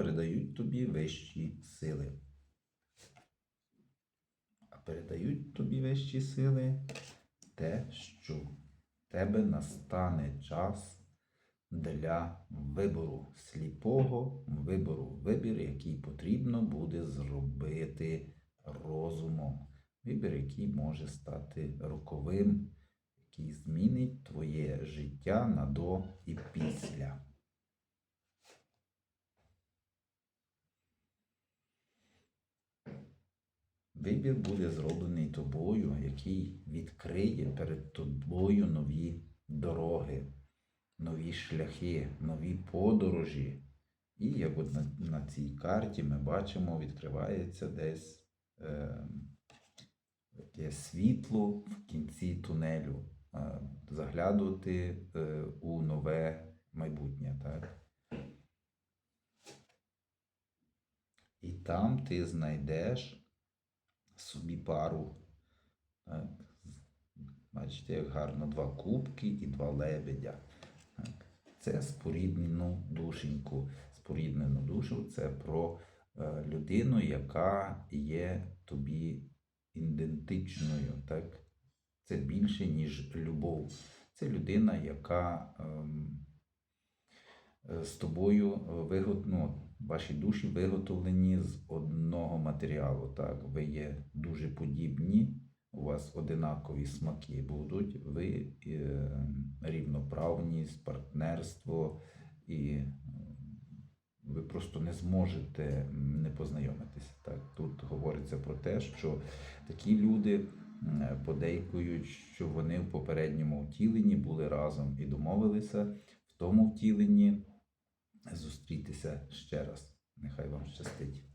передають тобі вищі сили. А передають тобі вищі сили те, що в тебе настане час для вибору сліпого вибору, вибір, який потрібно буде зробити розумом. Вибір, який може стати роковим, який змінить твоє життя на до і після. Вибір буде зроблений тобою, який відкриє перед тобою нові дороги, нові шляхи, нові подорожі. І як от на, на цій карті ми бачимо, відкривається десь е, світло в кінці тунелю, е, заглядувати е, у нове майбутнє. Так? І там ти знайдеш собі пару. Так. Бачите, як гарно два кубки і два лебедя. Так. Це споріднену душеньку. Споріднену душу це про е, людину, яка є тобі ідентичною. Так? Це більше, ніж любов. Це людина, яка ем, е, з тобою вигод... ну, ваші душі виготовлені з одного матеріалу. Так? Ви є дуже подібні, у вас одинакові смаки будуть, ви е, рівноправність, партнерство, і ви просто не зможете не познайомитися. Так? Тут говориться про те, що такі люди подейкують, що вони в попередньому втіленні були разом і домовилися в тому втіленні зустрітися ще раз. Нехай вам щастить.